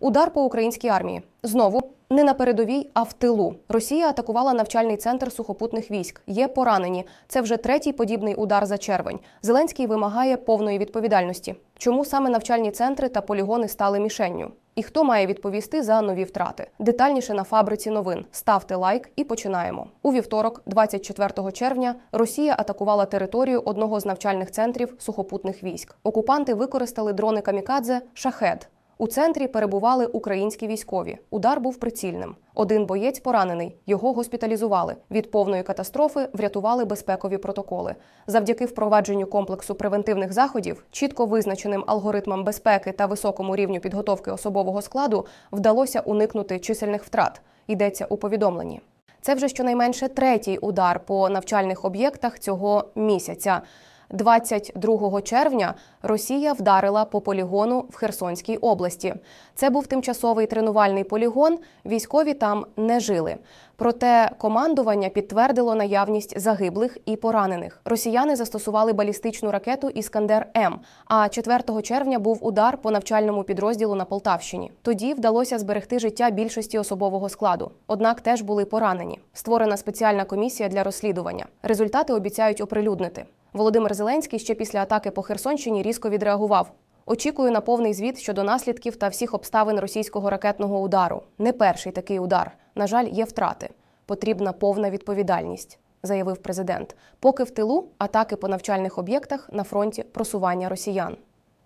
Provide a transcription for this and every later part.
Удар по українській армії знову не на передовій, а в тилу. Росія атакувала навчальний центр сухопутних військ. Є поранені. Це вже третій подібний удар за червень. Зеленський вимагає повної відповідальності. Чому саме навчальні центри та полігони стали мішенню? І хто має відповісти за нові втрати? Детальніше на фабриці новин. Ставте лайк і починаємо. У вівторок, 24 червня, Росія атакувала територію одного з навчальних центрів сухопутних військ. Окупанти використали дрони камікадзе Шахед. У центрі перебували українські військові. Удар був прицільним. Один боєць поранений. Його госпіталізували. Від повної катастрофи врятували безпекові протоколи. Завдяки впровадженню комплексу превентивних заходів, чітко визначеним алгоритмам безпеки та високому рівню підготовки особового складу вдалося уникнути чисельних втрат. Йдеться у повідомленні. Це вже щонайменше третій удар по навчальних об'єктах цього місяця. 22 червня Росія вдарила по полігону в Херсонській області. Це був тимчасовий тренувальний полігон. Військові там не жили. Проте командування підтвердило наявність загиблих і поранених. Росіяни застосували балістичну ракету Іскандер М. А 4 червня був удар по навчальному підрозділу на Полтавщині. Тоді вдалося зберегти життя більшості особового складу. Однак теж були поранені. Створена спеціальна комісія для розслідування. Результати обіцяють оприлюднити. Володимир Зеленський ще після атаки по Херсонщині різко відреагував. Очікую на повний звіт щодо наслідків та всіх обставин російського ракетного удару. Не перший такий удар. На жаль, є втрати. Потрібна повна відповідальність, заявив президент. Поки в тилу атаки по навчальних об'єктах на фронті просування росіян.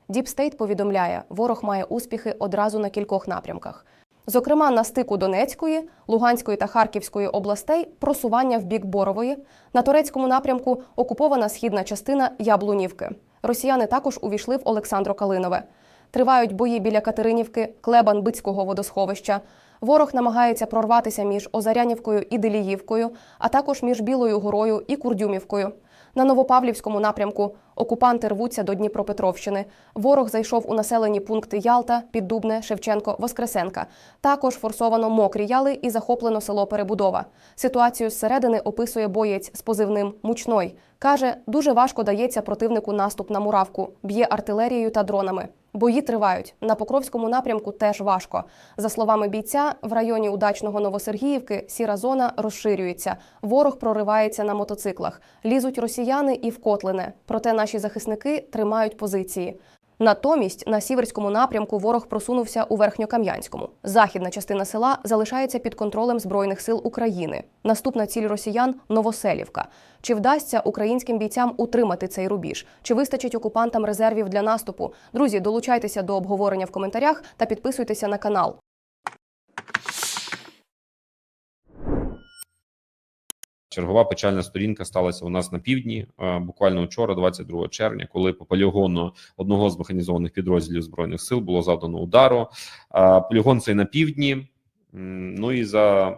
Діпстейт повідомляє, ворог має успіхи одразу на кількох напрямках. Зокрема, на стику Донецької, Луганської та Харківської областей просування в бік Борової, на турецькому напрямку окупована східна частина Яблунівки. Росіяни також увійшли в Олександро-Калинове. Тривають бої біля Катеринівки, Клебан-Бицького водосховища. Ворог намагається прорватися між Озарянівкою і Деліївкою, а також між Білою горою і Курдюмівкою. На Новопавлівському напрямку окупанти рвуться до Дніпропетровщини. Ворог зайшов у населені пункти Ялта, Піддубне, Шевченко, Воскресенка. Також форсовано мокрі яли і захоплено село Перебудова. Ситуацію зсередини описує боєць з позивним Мучной. Каже, дуже важко дається противнику наступ на муравку, б'є артилерією та дронами. Бої тривають на Покровському напрямку. Теж важко. За словами бійця, в районі удачного Новосергіївки сіра зона розширюється. Ворог проривається на мотоциклах. Лізуть росіяни і в Котлине. Проте наші захисники тримають позиції. Натомість на сіверському напрямку ворог просунувся у Верхньокам'янському. Західна частина села залишається під контролем збройних сил України. Наступна ціль росіян Новоселівка. Чи вдасться українським бійцям утримати цей рубіж? Чи вистачить окупантам резервів для наступу? Друзі, долучайтеся до обговорення в коментарях та підписуйтеся на канал. Чергова печальна сторінка сталася у нас на півдні, е, буквально вчора, 22 червня, коли по полігону одного з механізованих підрозділів збройних сил було завдано удару. Е, Полігон цей на півдні. Ну і за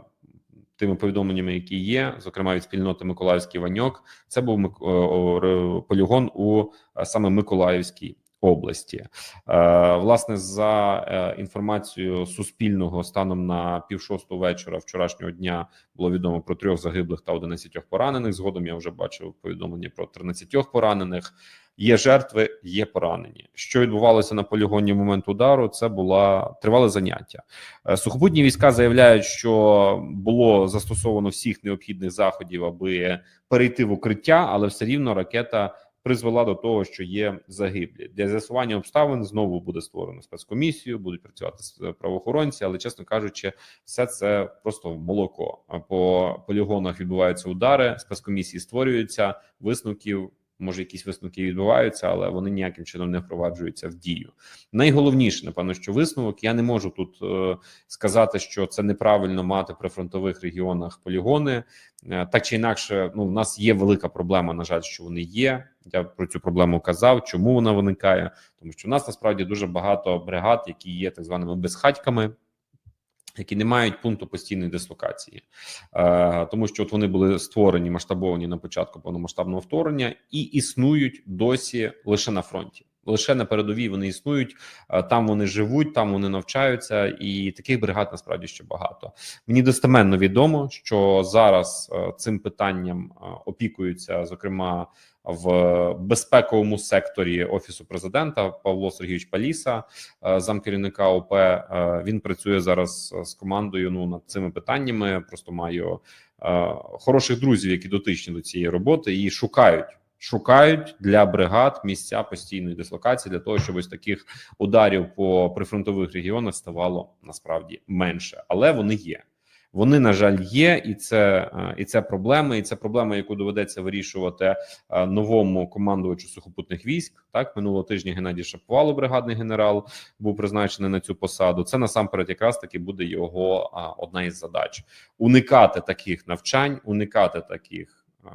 тими повідомленнями, які є, зокрема від спільноти Миколаївський Ваньок, це був ре- полігон у е, саме Миколаївській області. Е, Власне, за е, інформацією Суспільного, станом на пів шостого вечора вчорашнього дня було відомо про трьох загиблих та 11 поранених. Згодом я вже бачив повідомлення про 13 поранених. Є жертви, є поранені. Що відбувалося на полігоні в момент удару? Це була тривале заняття. Е, Сухопутні війська заявляють, що було застосовано всіх необхідних заходів, аби перейти в укриття, але все рівно ракета призвела до того, що є загиблі. Для з'ясування обставин знову буде створено спецкомісію, будуть працювати правоохоронці, але чесно кажучи, все це просто молоко. По полігонах відбуваються удари, спецкомісії створюються, висновків. Може, якісь висновки відбуваються, але вони ніяким чином не впроваджуються в дію. Найголовніше, напевно, що висновок я не можу тут е, сказати, що це неправильно мати при фронтових регіонах полігони. Е, так чи інакше, ну в нас є велика проблема. На жаль, що вони є. Я про цю проблему казав. Чому вона виникає? Тому що в нас насправді дуже багато бригад, які є так званими безхатьками. Які не мають пункту постійної дислокації, е, тому що от вони були створені масштабовані на початку повномасштабного вторгнення і існують досі лише на фронті, лише на передовій вони існують. Там вони живуть, там вони навчаються, і таких бригад насправді ще багато. Мені достеменно відомо, що зараз е, цим питанням е, опікуються, зокрема, в безпековому секторі офісу президента Павло Сергійович Паліса, е, замкерівника ОП. Він працює зараз з командою. Ну над цими питаннями. Просто маю хороших друзів, які дотичні до цієї роботи, і шукають. Шукають для бригад місця постійної дислокації для того, щоб ось таких ударів по прифронтових регіонах ставало насправді менше, але вони є. Вони на жаль є, і це е, і це проблема, і це проблема, яку доведеться вирішувати е, новому командувачу сухопутних військ. Так минулого тижня Геннадій Шаповало, бригадний генерал, був призначений на цю посаду. Це насамперед, якраз таки буде його одна із задач: уникати таких навчань, уникати таких. Е,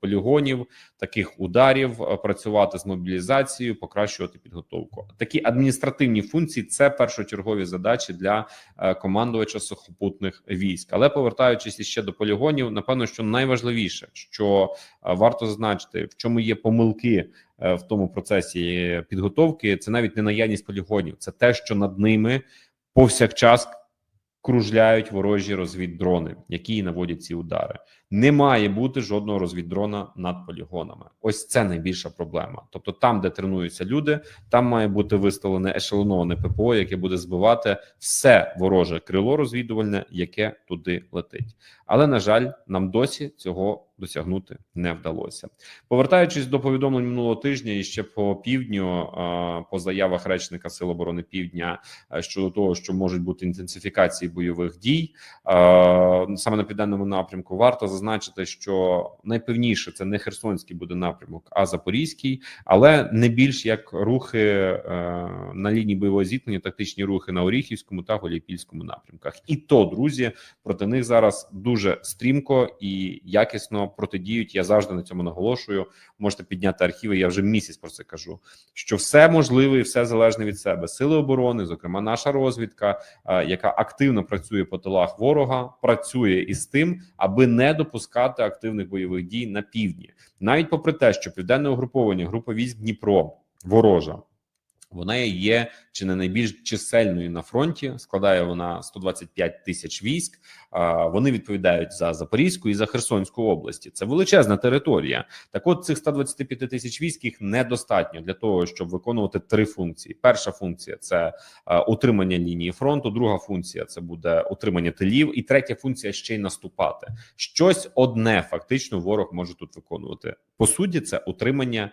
Полігонів таких ударів, е, працювати з мобілізацією, покращувати підготовку. Такі адміністративні функції це першочергові задачі для е, командувача сухопутних військ. Але повертаючись іще до полігонів, напевно, що найважливіше, що варто зазначити, в чому є помилки в тому процесі підготовки, це навіть не наявність полігонів, це те, що над ними повсякчас кружляють ворожі розвіддрони, які наводять ці удари. Не має бути жодного розвіддрона над полігонами. Ось це найбільша проблема. Тобто, там, де тренуються люди, там має бути виставлене ешелоноване ППО, яке буде збивати все вороже крило розвідувальне, яке туди летить. Але на жаль, нам досі цього досягнути не вдалося. Повертаючись до повідомлень минулого тижня, і ще по півдню, е, по заявах речника Сил оборони Півдня е, щодо того, що можуть бути інтенсифікації бойових дій е, саме на південному напрямку, варто зазначити, що найпевніше це не Херсонський буде напрямок, а Запорізький, але не більш як рухи на лінії бойового зіткнення, тактичні рухи на Оріхівському та Голіпільському напрямках. І то, друзі, проти них зараз дуже стрімко і якісно протидіють. Я завжди на цьому наголошую. Можете підняти архіви. Я вже місяць про це кажу. Що все можливе і все залежне від себе. Сили оборони, зокрема, наша розвідка, е, яка активно працює по тилах ворога, працює із тим, аби не допускати активних бойових дій на півдні, навіть попри те, що південне угруповання, група військ Дніпро ворожа. Вона є чи не найбільш чисельною на фронті. Складає вона 125 тисяч військ. Вони відповідають за Запорізьку і за Херсонську області. Це величезна територія. Так, от цих 125 тисяч військ їх недостатньо для того, щоб виконувати три функції. Перша функція це утримання лінії фронту. Друга функція це буде утримання тилів, і третя функція ще й наступати. Щось одне фактично ворог може тут виконувати. По суті, це утримання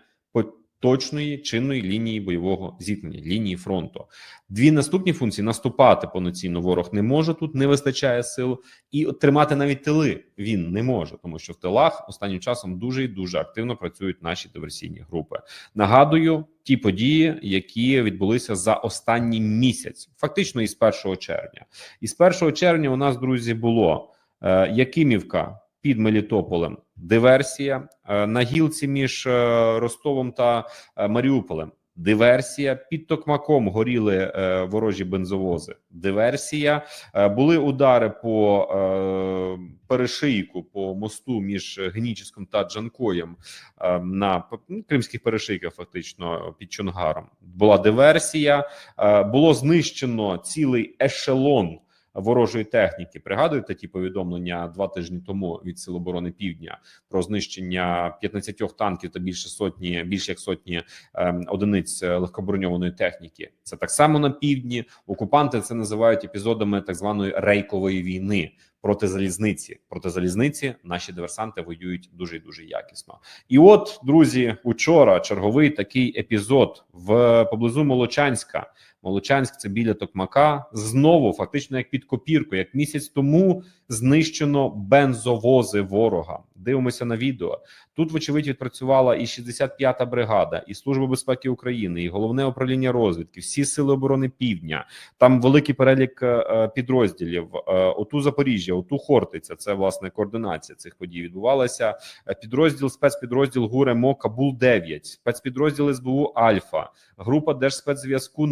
точної чинної лінії бойового зіткнення, лінії фронту. Дві наступні функції наступати повноцінно ворог не може тут, не вистачає сил, і тримати навіть тили він не може, тому що в тилах останнім часом дуже і дуже активно працюють наші диверсійні групи. Нагадую. Ті події, які відбулися за останній місяць, фактично із 1 червня, із 1 червня у нас друзі було е, Якимівка під Мелітополем, диверсія е, на гілці між е, Ростовом та е, Маріуполем. Диверсія під Токмаком горіли е, ворожі бензовози. Диверсія е, були удари по е, перешийку по мосту між Геніческом та Джанкоєм е, на ну, кримських перешийках, фактично під Чонгаром. Була диверсія, е, було знищено цілий ешелон ворожої техніки. Пригадуєте ті повідомлення два тижні тому від Сил оборони Півдня про знищення 15 танків та більше сотні, більше як сотні ем, одиниць легкоброньованої техніки. Це так само на півдні. Окупанти це називають епізодами так званої рейкової війни. Проти залізниці, проти залізниці наші диверсанти воюють дуже і дуже якісно. І от, друзі, учора черговий такий епізод в поблизу Молочанська. Молочанськ це біля Токмака. Знову фактично як під копірку, як місяць тому знищено бензовози ворога. Дивимося на відео. Тут, вочевидь, відпрацювала і 65-та бригада, і Служба безпеки України, і головне управління розвідки, всі сили оборони Півдня. Там великий перелік е, підрозділів. Е, оту Запоріжжя, оту Хортиця. Це власне координація цих подій відбувалася. Е, Підрозділ спецпідрозділ ГУРЕМО Кабул 9 спецпідрозділ СБУ Альфа, група Держспецзв'язку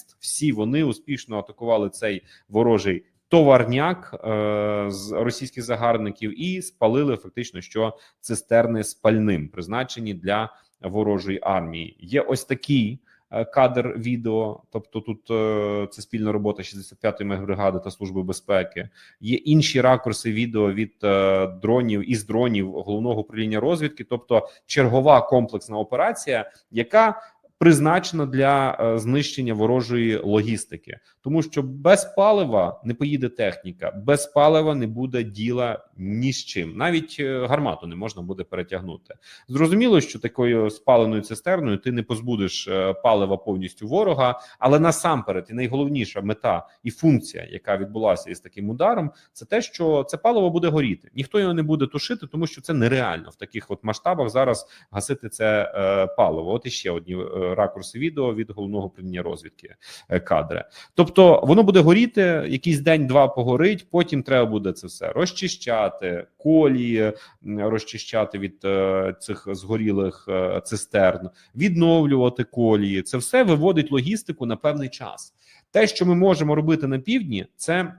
Некст. Всі вони успішно атакували цей ворожий товарняк е, з російських загарбників і спалили фактично що цистерни з пальним, призначені для ворожої армії. Є ось такі е, кадр відео. Тобто, тут е, це спільна робота 65-ї мегбригади та служби безпеки. Є інші ракурси відео від е, дронів із дронів головного управління розвідки, тобто чергова комплексна операція, яка призначена для е, знищення ворожої логістики, тому що без палива не поїде техніка, без палива не буде діла ні з чим. Навіть е, гармату не можна буде перетягнути. Зрозуміло, що такою спаленою цистерною ти не позбудеш е, палива повністю ворога, але насамперед і найголовніша мета і функція, яка відбулася із таким ударом, це те, що це паливо буде горіти. Ніхто його не буде тушити, тому що це нереально в таких от масштабах зараз гасити це паливо. От іще одні ракурси відео від головного управління розвідки е, кадри. Тобто воно буде горіти, якийсь день-два погорить. Потім треба буде це все розчищати, колії розчищати від е, цих згорілих е, цистерн, відновлювати колії. Це все виводить логістику на певний час. Те, що ми можемо робити на півдні, це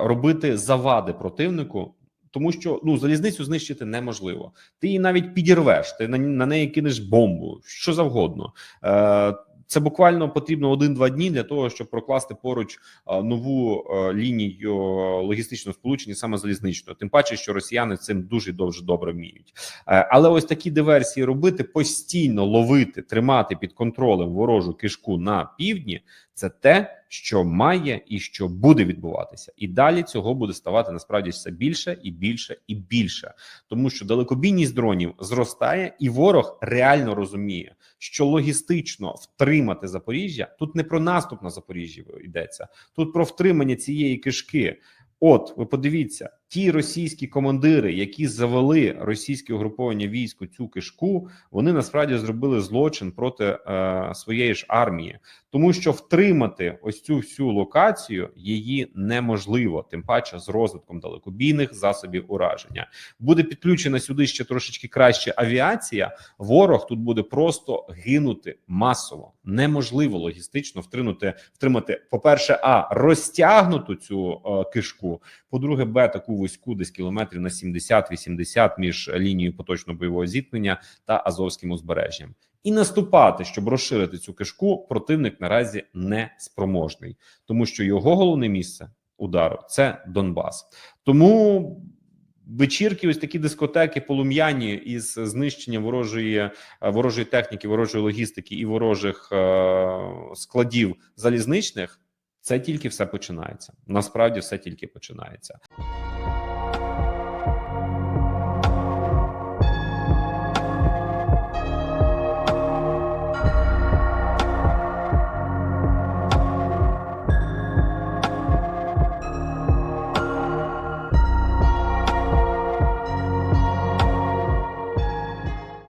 робити завади противнику. Тому що ну залізницю знищити неможливо. Ти її навіть підірвеш, ти на, на неї кинеш бомбу, що завгодно. Е, це буквально потрібно один-два дні для того, щоб прокласти поруч е, нову е, лінію логістичного сполучення, саме залізничного. Тим паче, що росіяни цим дуже дуже добре вміють. Е, але ось такі диверсії робити постійно ловити, тримати під контролем ворожу кишку на півдні. Це те, що має і що буде відбуватися, і далі цього буде ставати насправді все більше і більше і більше, тому що далекобійність дронів зростає, і ворог реально розуміє, що логістично втримати Запоріжжя тут не про наступ на Запоріжжя йдеться, тут про втримання цієї кишки. От ви подивіться, ті російські командири, які завели російське угруповання військ у цю кишку, вони насправді зробили злочин проти е, своєї ж армії, тому що втримати ось цю всю локацію її неможливо, тим паче з розвитком далекобійних засобів ураження. Буде підключена сюди ще трошечки краще авіація. Ворог тут буде просто гинути масово. Неможливо логістично втримати, втримати, по перше, а розтягнуту цю е, кишку. По-друге, Б таку вузьку, десь кілометрів на 70-80 між лінією поточного бойового зіткнення та Азовським узбережжям. І наступати, щоб розширити цю кишку, противник наразі не спроможний, тому що його головне місце удару це Донбас. Тому вечірки, ось такі дискотеки полум'яні із знищенням ворожої ворожої техніки, ворожої логістики і ворожих е, складів залізничних. Це тільки все починається. Насправді все тільки починається.